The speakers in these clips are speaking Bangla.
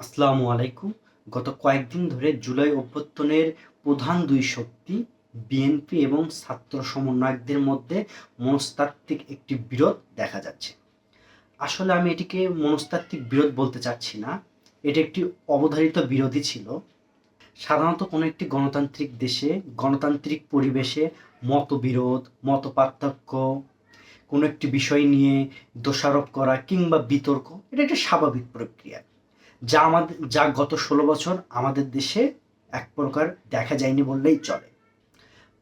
আসসালামু আলাইকুম। গত কয়েকদিন ধরে জুলাই অভ্যুত্থানের প্রধান দুই শক্তি, বিএনপি এবং ছাত্র সমন্বয়কদের মধ্যে মনস্তাত্ত্বিক একটি বিরোধ দেখা যাচ্ছে। আসলে আমি এটিকে মনস্তাত্ত্বিক বিরোধ বলতে চাচ্ছি না। এটি একটি অবধারিত বিরোধী ছিল। সাধারণত কোনো একটি গণতান্ত্রিক দেশে, গণতান্ত্রিক পরিবেশে মতবিরোধ মত পার্থক্য কোনো একটি বিষয় নিয়ে দোষারোপ করা কিংবা বিতর্ক, এটা একটা স্বাভাবিক প্রক্রিয়া। যা আমাদের, যা গত ষোলো বছর আমাদের দেশে এক প্রকার দেখা যায়নি বললেই চলে।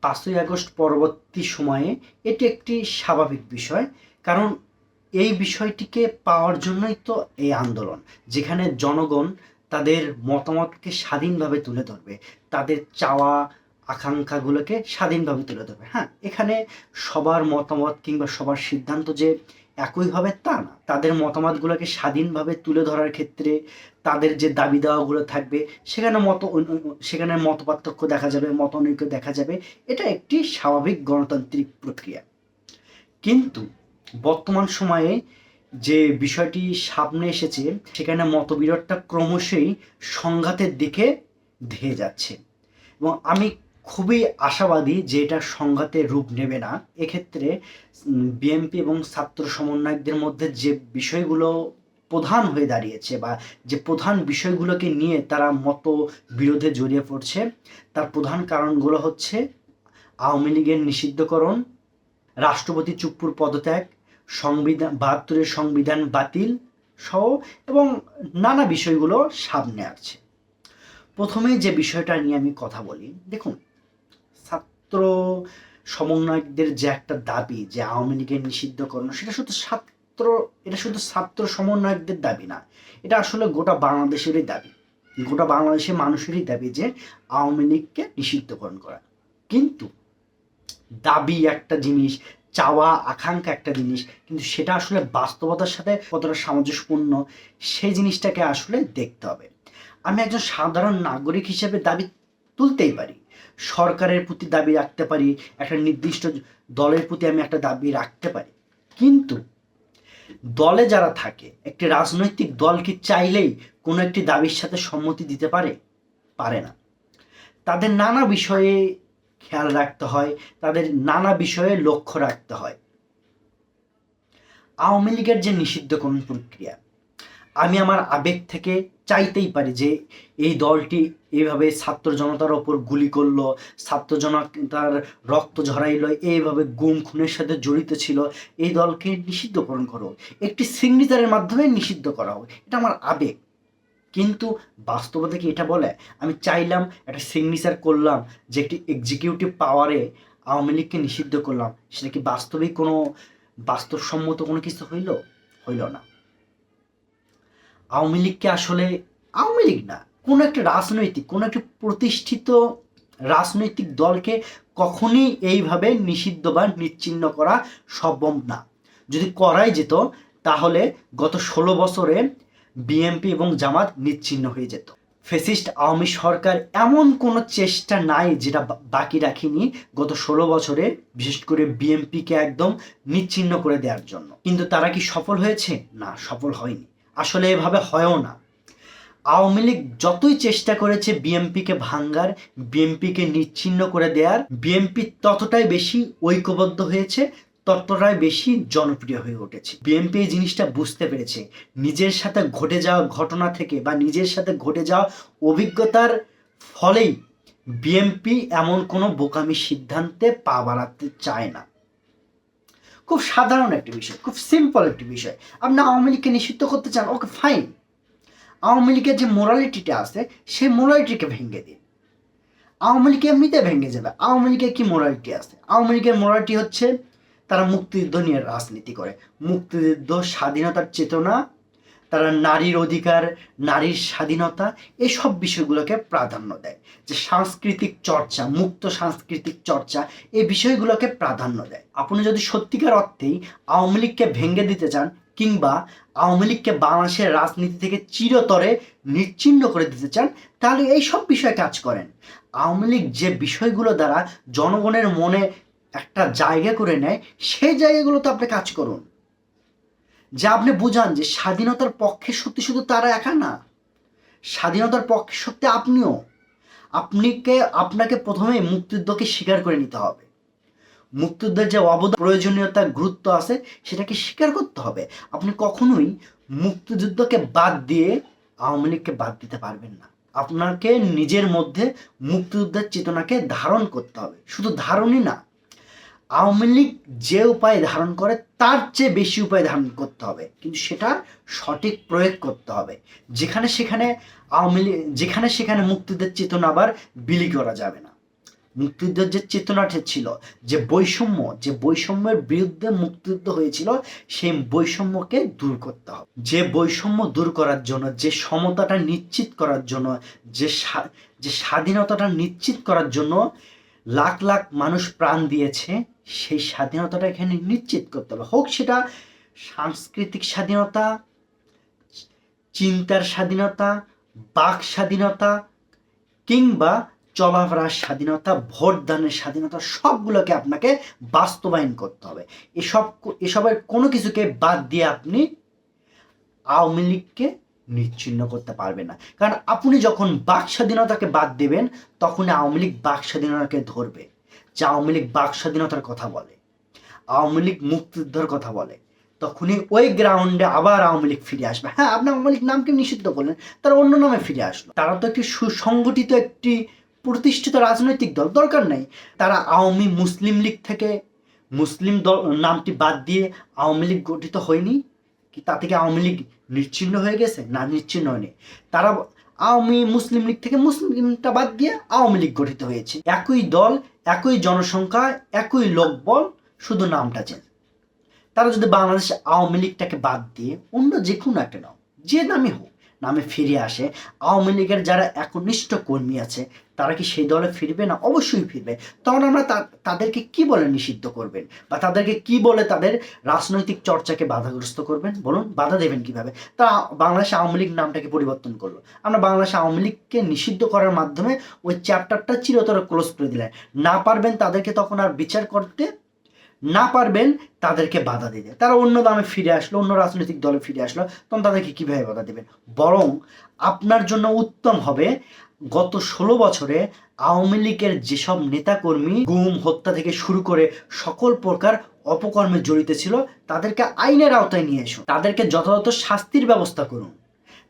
পাঁচই আগস্ট পরবর্তী সময়ে এটি একটি স্বাভাবিক বিষয়, কারণ এই বিষয়টিকে পাওয়ার জন্যই তো এই আন্দোলন, যেখানে জনগণ তাদের মতামতকে স্বাধীনভাবে তুলে ধরবে, তাদের চাওয়া আকাঙ্ক্ষাগুলোকে স্বাধীনভাবে তুলে ধরবে। হ্যাঁ এখানে সবার মতামত কিংবা সবার সিদ্ধান্ত যে একইভাবে তা না। তাদের মতামতগুলোকে স্বাধীনভাবে তুলে ধরার ক্ষেত্রে তাদের যে দাবি দাওয়াগুলো থাকবে, সেখানে মত সেখানে মত পার্থক্য দেখা যাবে মতানৈক্য দেখা যাবে, এটা একটি স্বাভাবিক গণতান্ত্রিক প্রক্রিয়া। কিন্তু বর্তমান সময়ে যে বিষয়টি সামনে এসেছে, সেখানে মতবিরোধটা ক্রমশই সংঘাতের দিকে ধেয়ে যাচ্ছে। এবং আমি খুবই আশাবাদী যে এটা সংঘাতের রূপ নেবে না। এক্ষেত্রে বিএনপি এবং ছাত্র সমন্বয়কদের মধ্যে যে বিষয়গুলো প্রধান হয়ে দাঁড়িয়েছে বা যে প্রধান বিষয়গুলোকে নিয়ে তারা মত বিরোধে জড়িয়ে পড়ছে, তার প্রধান কারণগুলো হচ্ছে আওয়ামী লীগের নিষিদ্ধকরণ, রাষ্ট্রপতি চুপ্পুর পদত্যাগ, সংবিধান, বাহাত্তরের সংবিধান বাতিল সহ এবং নানা বিষয়গুলো সামনে আসছে। প্রথমে যে বিষয়টা নিয়ে আমি কথা বলি, দেখুন ছাত্র সমন্বয়কদের যে একটা দাবি যে আওয়ামী লীগের নিষিদ্ধকরণ, সেটা শুধু ছাত্র, এটা শুধু ছাত্র সমন্বয়কদের দাবি না, এটা আসলে গোটা বাংলাদেশেরই দাবি। গোটা বাংলাদেশের মানুষেরই দাবি যে আওয়ামী লীগকে নিষিদ্ধকরণ করা। কিন্তু দাবি একটা জিনিস, চাওয়া, আকাঙ্ক্ষা একটা জিনিস, কিন্তু সেটা আসলে বাস্তবতার সাথে কতটা সামঞ্জস্যপূর্ণ, সেই জিনিসটাকে আসলে দেখতে হবে। আমি একজন সাধারণ নাগরিক হিসেবে দাবি তুলতেই পারি। সরকারের প্রতি দাবি রাখতে পারি, একটা নির্দিষ্ট দলের প্রতি আমি একটা দাবি রাখতে পারি। কিন্তু দলে যারা থাকে, একটি রাজনৈতিক দল কি চাইলেই কোনো একটি দাবির সাথে সম্মতি দিতে পারে? পারে না। তাদের নানা বিষয়ে খেয়াল রাখতে হয়, তাদের নানা বিষয়ে লক্ষ্য রাখতে হয়। আওয়ামী লীগের যে নিষিদ্ধকরণ প্রক্রিয়া আমি আমার আবেগ থেকে চাইতেই পারি যে এই দলটি এইভাবে ছাত্র জনতার ওপর গুলি করল, ছাত্র জনতার রক্ত ঝরাইলো, এইভাবে গুম, খুনের সাথে জড়িত ছিল। এই দলকে নিষিদ্ধকরণ করো। একটি সিগনেচারের মাধ্যমে নিষিদ্ধ করা হোক এটা আমার আবেগ। কিন্তু বাস্তবতা কি এটা বলে? আমি চাইলাম, একটা সিগনেচার করলাম, যে একটি এক্সিকিউটিভ পাওয়ারে আওয়ামী লীগকে নিষিদ্ধ করলাম। সেটা কি বাস্তবিক কোনো, বাস্তবসম্মত কোনো কিছু হইল? হইল না। আওয়ামী লীগকে আসলে আওয়ামী লীগ না, কোনো একটা রাজনৈতিক, কোনো একটা প্রতিষ্ঠিত রাজনৈতিক দলকে কখনই এইভাবে নিষিদ্ধ বা নিচ্ছিন্ন করা সম্ভব না। যদি করাই যেত, তাহলে গত ষোলো বছরে বিএনপি এবং জামাত নিচ্ছিন্ন হয়ে যেত। ফেসিস্ট আওয়ামী সরকার এমন কোনো চেষ্টা নাই যেটা বাকি রাখিনি গত ষোলো বছরে, বিশেষ করে বিএনপিকে একদম নিচ্ছিন্ন করে দেওয়ার জন্য। কিন্তু তারা কি সফল হয়েছে? না, সফল হয়নি। আসলে এভাবে হয়ও না। আওয়ামী লীগ যতই চেষ্টা করেছে বিএমপিকে ভাঙ্গার, বিএমপিকে নিচ্ছিন্ন করে দেওয়ার বিএমপি ততটাই বেশি ঐক্যবদ্ধ হয়েছে, ততটাই বেশি জনপ্রিয় হয়ে উঠেছে। বিএনপি এই জিনিসটা বুঝতে পেরেছে। নিজের সাথে ঘটে যাওয়া ঘটনা থেকে বা নিজের সাথে ঘটে যাওয়া অভিজ্ঞতার ফলেই বিএমপি এমন কোনো বোকামি সিদ্ধান্তে পা বাড়াতে চায় না। খুব সাধারণ একটি বিষয়, খুব সিম্পল একটি বিষয়। আপনি আওয়ামী লীগকে নিষিদ্ধ করতে চান, ওকে ফাইন আওয়ামী লীগের যে মোরালিটিটা আছে, সেই মোরালিটিকে ভেঙে দিন। আওয়ামী লীগ এমনিতে ভেঙে যাবে। আওয়ামী লীগের কি মোরালিটি আছে? আওয়ামী লীগের মোরালিটি হচ্ছে, তারা মুক্তিযুদ্ধ নিয়ে রাজনীতি করে। মুক্তিযুদ্ধ, স্বাধীনতার চেতনা তারা নারীর অধিকার, নারীর স্বাধীনতা, এসব বিষয়গুলোকে প্রাধান্য দেয়। যে সাংস্কৃতিক চর্চা, মুক্ত সাংস্কৃতিক চর্চা এই বিষয়গুলোকে প্রাধান্য দেয়। আপনি যদি সত্যিকার অর্থেই আওয়ামী লীগকে ভেঙে দিতে চান কিংবা আওয়ামী লীগকে বাংলাদেশের রাজনীতি থেকে চিরতরে নিচ্ছিন্ন করে দিতে চান, তাহলে এই সব বিষয়ে কাজ করেন। আওয়ামী লীগ যে বিষয়গুলো দ্বারা জনগণের মনে একটা জায়গা করে নেয়, সেই জায়গাগুলোতে আপনি কাজ করুন। যা আপনি বোঝান যে স্বাধীনতার পক্ষে সত্যি শুধু তারা একা না, স্বাধীনতার পক্ষে সত্যি আপনিও। আপনিকে, আপনাকে প্রথমে মুক্তিযুদ্ধকে স্বীকার করে নিতে হবে। মুক্তিযুদ্ধের যে অবদান প্রয়োজনীয়তা, গুরুত্ব আছে, সেটাকে স্বীকার করতে হবে। আপনি কখনোই মুক্তিযুদ্ধকে বাদ দিয়ে আওয়ামী লীগকে বাদ দিতে পারবেন না। আপনাকে নিজের মধ্যে মুক্তিযুদ্ধের চেতনাকে ধারণ করতে হবে। শুধু ধারণই না আওয়ামী লীগ যে উপায় ধারণ করে, তার চেয়ে বেশি উপায় ধারণ করতে হবে। কিন্তু সেটা সঠিক প্রয়োগ করতে হবে। যেখানে সেখানে আওয়ামী লীগ, যেখানে সেখানে মুক্তিযুদ্ধের চেতনা আবার বিলি করা যাবে না। মুক্তিযুদ্ধের যে চেতনাটা ছিল, যে বৈষম্য, যে বৈষম্যের বিরুদ্ধে মুক্তিযুদ্ধ হয়েছিল, সেই বৈষম্যকে দূর করতে হবে। যে বৈষম্য দূর করার জন্য, যে সমতাটা নিশ্চিত করার জন্য, যে যে স্বাধীনতাটা নিশ্চিত করার জন্য লাখ লাখ মানুষ প্রাণ দিয়েছে সেই স্বাধীনতাটা এখানে নিশ্চিত করতে হবে। হোক সেটা সাংস্কৃতিক স্বাধীনতা, চিন্তার স্বাধীনতা, বাক স্বাধীনতা, কিংবা চলাফেরার স্বাধীনতা, ভোটদানের স্বাধীনতা, সবগুলোকে আপনাকে বাস্তবায়ন করতে হবে। এসব এসবের কোনো কিছুকে বাদ দিয়ে আপনি আওয়ামী লীগকে নিচ্ছিন্ন করতে পারবে না। কারণ আপনি যখন বাক স্বাধীনতাকে বাদ দেবেন তখন আওয়ামী লীগ বাক স্বাধীনতাকে ধরবে। যে আওয়ামী লীগ বাক স্বাধীনতার কথা বলে, আওয়ামী লীগ মুক্তিযুদ্ধের কথা বলে, তখনই ওই গ্রাউন্ডে আবার আওয়ামী লীগ ফিরে আসবে। হ্যাঁ আপনি আওয়ামী লীগ নামকে নিষিদ্ধ করলেন, তারা অন্য নামে ফিরে আসলো। তারা তো একটি সুসংগঠিত একটি প্রতিষ্ঠিত রাজনৈতিক দল, দরকার নেই। তারা আওয়ামী মুসলিম লীগ থেকে মুসলিম দল, নামটি বাদ দিয়ে আওয়ামী লীগ গঠিত হয়নি। কি তা থেকে আওয়ামী লীগ নিচ্ছিন্ন হয়ে গেছে? না নিচ্ছিন্ন হয়নি। তারা আওয়ামী মুসলিম লীগ থেকে মুসলিমটা বাদ দিয়ে আওয়ামী লীগ গঠিত হয়েছে। একই দল, একই জনসংখ্যা, একই লোকবল, শুধু নামটা চেঞ্জ তারা যদি বাংলাদেশ আওয়ামী লীগটাকে বাদ দিয়ে অন্য যে কোনো একটা নাম যে নামই হোক নামে ফিরে আসে। আওয়ামী লীগের যারা একনিষ্ঠ কর্মী আছে, তারা কি সেই দলে ফিরবে? না, অবশ্যই ফিরবে। তখন আমরা তাদেরকে কি বলে নিষিদ্ধ করবেন? বা তাদেরকে কি বলে তাদের রাজনৈতিক চর্চাকে বাধাগ্রস্ত করবেন? বলুন, বাধা দেবেন কীভাবে? তা বাংলাদেশ আওয়ামী লীগ নামটাকে পরিবর্তন করল। আমরা বাংলাদেশ আওয়ামী লীগকে নিষিদ্ধ করার মাধ্যমে ওই চ্যাপ্টারটা চিরতরে ক্লোজ করে দিলেন। না পারবেন তাদেরকে তখন আর বিচার করতে না পারবেন তাদেরকে বাধা দিতে তারা অন্য দামে ফিরে আসলো, অন্য রাজনৈতিক দলে ফিরে আসলো, তখন তাদেরকে কীভাবে বাধা দেবেন? বরং আপনার জন্য উত্তম হবে, গত ষোলো বছরে আওয়ামী লীগের যেসব নেতাকর্মী গুম, হত্যা থেকে শুরু করে সকল প্রকার অপকর্মে জড়িত ছিল, তাদেরকে আইনের আওতায় নিয়ে এসো। তাদেরকে যথাযথ শাস্তির ব্যবস্থা করুন।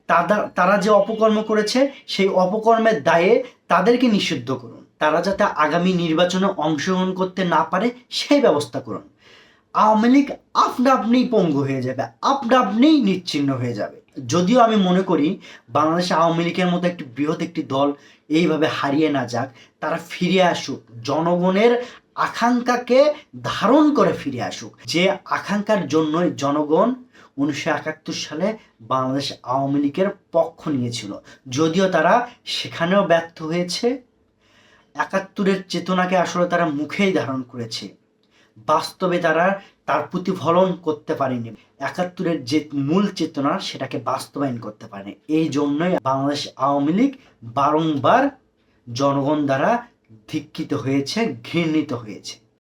তারা তারা যে অপকর্ম করেছে, সেই অপকর্মের দায়ে তাদেরকে নিষিদ্ধ করুন। তারা যাতে আগামী নির্বাচনে অংশগ্রহণ করতে না পারে, সেই ব্যবস্থা করুন। আওয়ামী লীগ আপনা আপনিই পঙ্গু হয়ে যাবে আপনা আপনিই নিচ্ছিন্ন হয়ে যাবে। যদিও আমি মনে করি, বাংলাদেশ আওয়ামী লীগের মতো একটি বৃহৎ একটি দল এইভাবে হারিয়ে না যাক, তারা ফিরে আসুক। জনগণের আকাঙ্ক্ষাকে ধারণ করে ফিরে আসুক। যে আকাঙ্ক্ষার জন্যই জনগণ উনিশশো একাত্তর সালে বাংলাদেশ আওয়ামী লীগের পক্ষ নিয়েছিল। যদিও তারা সেখানেও ব্যর্থ হয়েছে একাত্তরের চেতনাকে আসলে তারা মুখেই ধারণ করেছে। বাস্তবে তারা তার প্রতিফলন করতে পারেনি। একাত্তরের যে মূল চেতনা, সেটাকে বাস্তবায়ন করতে পারে এই জন্যই বাংলাদেশ আওয়ামী লীগ বারংবার জনগণ দ্বারা ধিক্ষিত হয়েছে, ঘৃণিত হয়েছে।